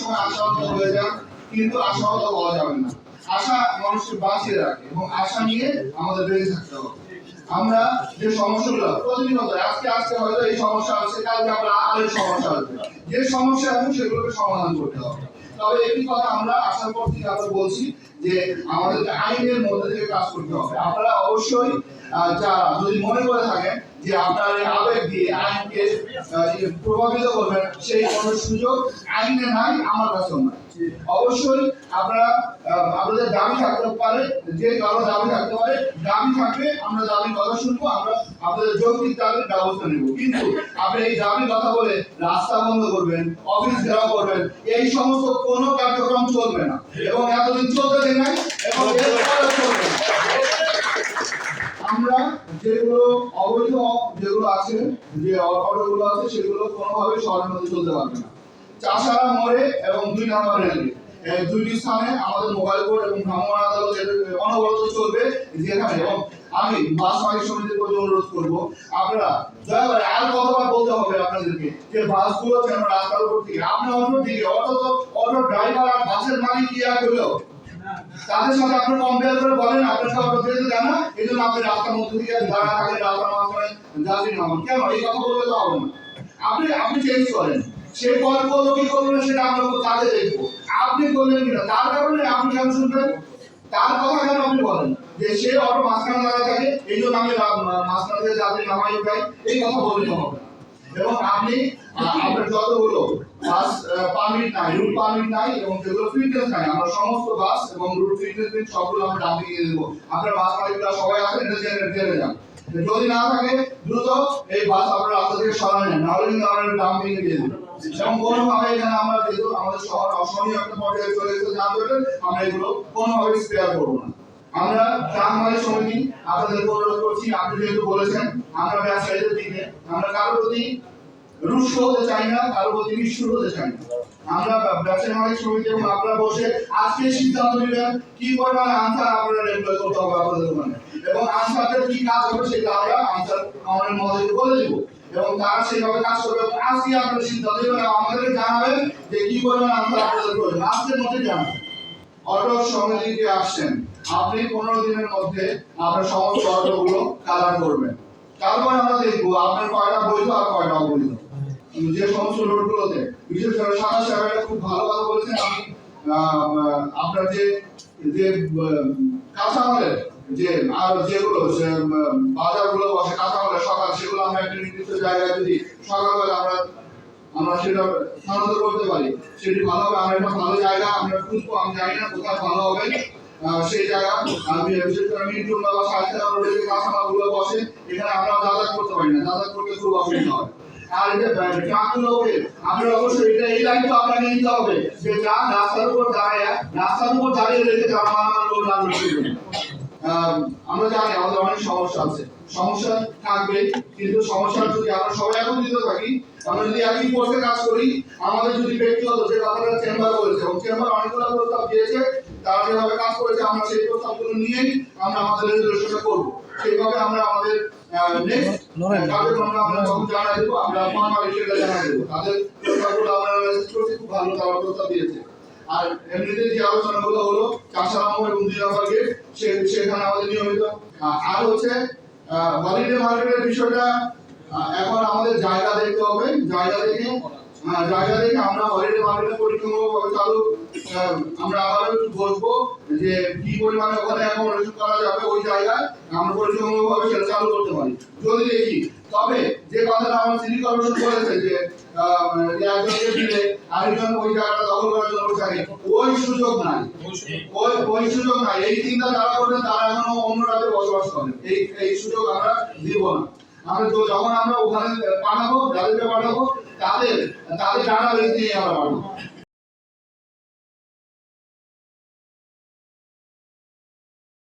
সময় আশাহত হয়ে যান, কিন্তু আশাহত হওয়া যাবে না। আশা মানুষকে বাঁচিয়ে রাখে এবং আশা নিয়ে আমাদের বেঁচে থাকতে হবে। আমরা যে সমস্যাগুলো, প্রতিনিয়ত আজকে আজকে হয়তো এই সমস্যা আছে কালকে আমরা আরেক সমস্যা আসবে যে সমস্যা আছে সেগুলোকে সমাধান করতে হবে। তবে একটি কথা আমরা আসার পর থেকে আমরা বলছি যে আমাদেরকে আইনের মধ্যে থেকে কাজ করতে হবে। আপনারা অবশ্যই যারা যদি মনে করে থাকেন যে আপনার আবেগ দিয়ে আইনকে ইয়ে প্রভাবিত করবেন, সেই কোনো সুযোগ আইনে নাই, আমার কাছেও নাই। অবশ্যই আপনারা আপনাদের দাবি থাকতে পারে, যে কারও দাবি থাকতে পারে, দাবি থাকবে, আমরা দাবির কথা শুনব, আমরা আপনাদের যৌক্তিক দাবির ব্যবস্থা নেব। কিন্তু আপনি এই দাবির কথা বলে রাস্তা বন্ধ করবেন, অফিস ঘেরাও করবেন, এই সমস্ত কোনো কার্যক্রম চলবে না। এবং এতদিন চলতে দেন নাই, এবং চলবে না। আমরা যেগুলো অবৈধ যেগুলো আছে, যে অটোগুলো আছে, সেগুলো কোনোভাবে শহরের মধ্যে চলতে পারবে না। চাষারা মোড়ে এবং দুই নম্বর রেলগেট দুইটি স্থানে আমাদের মোবাইল কোর্ট এবং ভ্রাম্যমাণ আদালত অনবরত চলবে যেখানে। এবং আমি বাস মালিক সমিতির প্রতি অনুরোধ করব, আপনারা দয়া করে আর কতবার বলতে হবে আপনাদেরকে যে বাসগুলো যেন রাস্তার উপর থেকে আপনি অটো দিকে অটো অটো ড্রাইভার আর বাসের মালিক কি আর করল তাদের সাথে আপনি কম্পেয়ার করে বলেন, আপনার অটো যেতে দেন না, এই জন্য আপনি রাস্তার মধ্যে থেকে দাঁড়া থাকেন রাস্তার মাঝখানে যাত্রী নামান কেন? এই কথা বললে তো হবে না। আপনি আপনি চেঞ্জ করেন। সে পথ করল, কি করল না সেটা আমরা কাজে দেখব। আপনি করলেন কিনা? তার কারণে আপনি কেন শুনবেন? তার কথা কেন আপনি বলেন? যে সে অটো মাঝখানে দাঁড়া থাকে, এই জন্য আমি মাঝখানে থেকে যাত্রী নামাই উঠাই, এই কথা বললে হবে এবং আপনি আপনার যতগুলো বাস পারমিট নাই রুট পারমিট নাই এবং ফিটনেস নাই, আমরা সমস্ত বাস এবং রুট ফিটনেস সবগুলো আমরা ডাম্পিং দিয়ে দেবো। আপনার বাস মালিকরা সবাই এটা জেনে যান যদি না থাকে, দ্রুত এই বাস আপনার রাস্তা থেকে নেন, নাহলে কিন্তু আমরা ডাম্পিং দিয়ে দেবো। এখানে আমরা যেহেতু আমাদের শহর অসহনীয় একটা পর্যায়ে চলে আমরা এগুলো কোনোভাবে স্পেয়ার করব না। আমরা সমিতি আপনাদের অনুরোধ করছি, আপনি যেহেতু বলেছেন, আমরা ব্যবসায়ীদের দিকে, আমরা কারোর প্রতি রুষ্ট হতে চাই না নিষ্ঠুর হতে চাই না। আমরা এবং আপনারা বসে আজকে সিদ্ধান্ত নেবেন কি পরিমাণে আনসার আপনারা এমপ্লয় করতে হবে আপনাদের দোকানে এবং আনসারদের কি কাজ হবে সেটা আমরা আনসার আমাদের মধ্যে বলে এবং তারা সেইভাবে কাজ করবে এবং আজকে আপনারা সিদ্ধান্ত নেবেন আমাদেরকে জানাবেন যে কি আনসার আপনাদের প্রয়োজন। আজকের মধ্যে জানাবেন। অটো সমিতিতে আসছেন। আপনি পনেরো দিনের মধ্যে আপনার সমস্ত অটোগুলো কালার করবেন। তারপর আমরা দেখব আপনার কয়টা বৈধ আর কয়টা অবৈধ। যে সমস্ত রোডগুলোতে বিশেষ করে সাদা সাহেবেরা খুব ভালো কথা বলেছেন আমি আপনার যে যে কাঁচামালের যে, আর যেগুলো বাজারগুলো বসে কাঁচামালের সকাল, সেগুলো আমরা একটা নির্দিষ্ট জায়গায় যদি সকালবেলা আমরা আমরা সেটা স্থানান্তর করতে পারি, সেটি ভালো হবে। আমরা একটা ভালো জায়গা আমরা খুঁজবো, আমি জানি না কোথায় ভালো হবে সেই জায়গা। আমি বিশেষ করে মিন্টুন বা সাহিত্য রোডে যে কাঁচামালগুলো বসে, এখানে আমরা যাতায়াত করতে পারি না, যাতায়াত করতে খুব অসুবিধা হয়। আর এটা আপনার অবশ্যই এটা, এই তো আপনাকে নিতে হবে। যে রাস্তার উপর দাঁড়িয়ে, রাস্তার উপর দাঁড়িয়ে রেখে আমরা জানি আমাদের অনেক সমস্যা আছে। সমস্যা থাকবে, কিন্তু সমস্যার যদি আমরা সবাই থাকি, আমরা যদি কাজ করি, আমাদের যদি ব্যক্তিগত যে কথাটা চেম্বার এবং চেম্বার অনেকগুলো প্রস্তাব দিয়েছে, তারা যেভাবে কাজ করেছে, আমরা সেই প্রস্তাবগুলো নিয়েই আমরা আমাদের করব। সেইভাবে আমরা আমাদের আর এমনিতে যে আলোচনাগুলো হলো চাষারাম এবং দুই নম্বর গেট সে সেখানে আমাদের নিয়মিত। আর হচ্ছে হলিডে মার্কেটের বিষয়টা এখন আমাদের জায়গা দেখতে হবে। জায়গা দেখে জায়গা দেখে আমরা হলিডে মার্কেটের পরিক্রমাভাবে চালু আমরা আবার একটু বসবো যে কি পরিমাণে ওখানে এখন রেজু করা যাবে ওই জায়গায়, আমরা পরিক্রমাভাবে সেটা চালু করতে পারি। যদি দেখি, তবে যে কথাটা আমার সিটি কর্পোরেশন বলেছে যে একজনকে দিলে আরেকজন ওই জায়গাটা দখল করার জন্য থাকে, ওই সুযোগ নাই। ওই ওই সুযোগ নাই। এই চিন্তা যারা করবেন, তারা এখনও অন্য রাজ্যে বসবাস করেন। এই এই সুযোগ আমরা দিব না। আমরা তো যখন আমরা ওখানে পাঠাবো, যাদেরকে পাঠাবো, তাদের তাদের ডাটা বেস আমরা পাঠাবো।